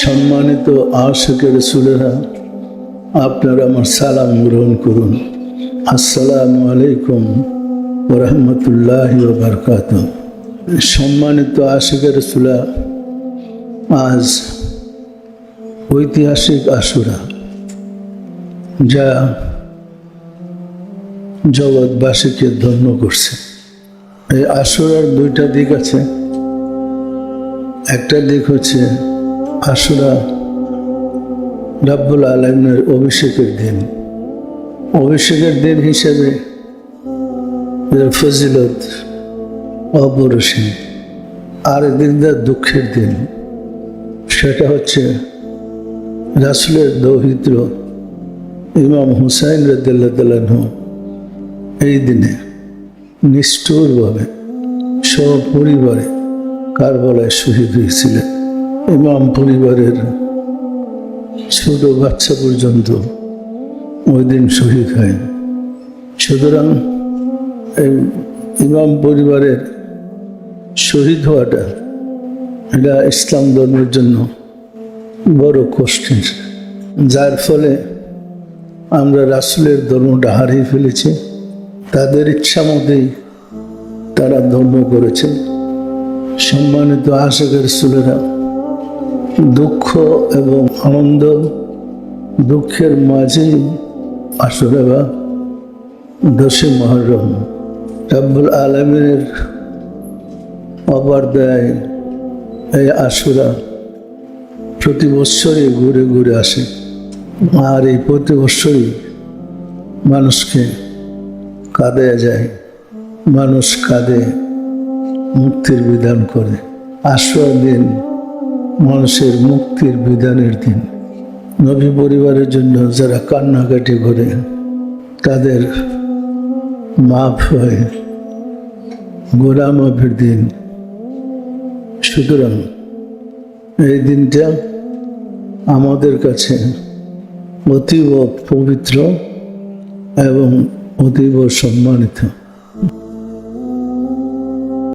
সম্মানিত আশেখ রসুলেরা, আপনারা আমার সালাম গ্রহণ করুন। আসসালামু আলাইকুম রহমতুল্লাহ বারকাত সম্মানিত আশেখ রসুলা আজ ঐতিহাসিক আশুরা, যা জগৎবাসীকে ধন্য করছে। এই আশুরার দুইটা দিক আছে। একটা দিক হচ্ছে আশুরা রাব্বুল আলমের অভিষেকের দিন। অভিষেকের দিন হিসেবে ফজিলত অপরসীম। আর একদিনটা দুঃখের দিন। সেটা হচ্ছে রাসুলের দৌহিত্র ইমাম হুসাইন রদুল্লাহ এই দিনে। নিষ্ঠুরভাবে সপরিবারে কারবালায় শহীদ হয়েছিলেন। ইমাম পরিবারের ছোট বাচ্চা পর্যন্ত ওই দিন শহীদ হয়। সুতরাং এই ইমাম পরিবারের শহীদ হওয়াটা এটা ইসলাম ধর্মের জন্য বড় কষ্টের। যার ফলে আমরা রাসুলের ধর্মটা হারিয়ে ফেলেছি। তাদের ইচ্ছা মতেই তারা ধর্ম করেছে। সম্মানিত আশেখের সুলেরা দুঃখ এবং আনন্দ দুঃখের মাঝেই আসলে বা দশে মহরম রাব্বুল আলমের অবার দেয় এই আশুরা প্রতি বৎসরই ঘুরে ঘুরে আসে। আর এই প্রতি বৎসরই মানুষকে কাঁদে যায়, মানুষ কাঁদে, মুক্তির বিধান করে। আশ্রয় দিন, মানুষের মুক্তির বিধানের দিন। নবী পরিবারের জন্য যারা কান্নাকাটি করে, তাদের মাফ হয়। গোড়া মাফের দিন। সুতরাং এই দিনটা আমাদের কাছে অতীব পবিত্র এবং অতীব সম্মানিত।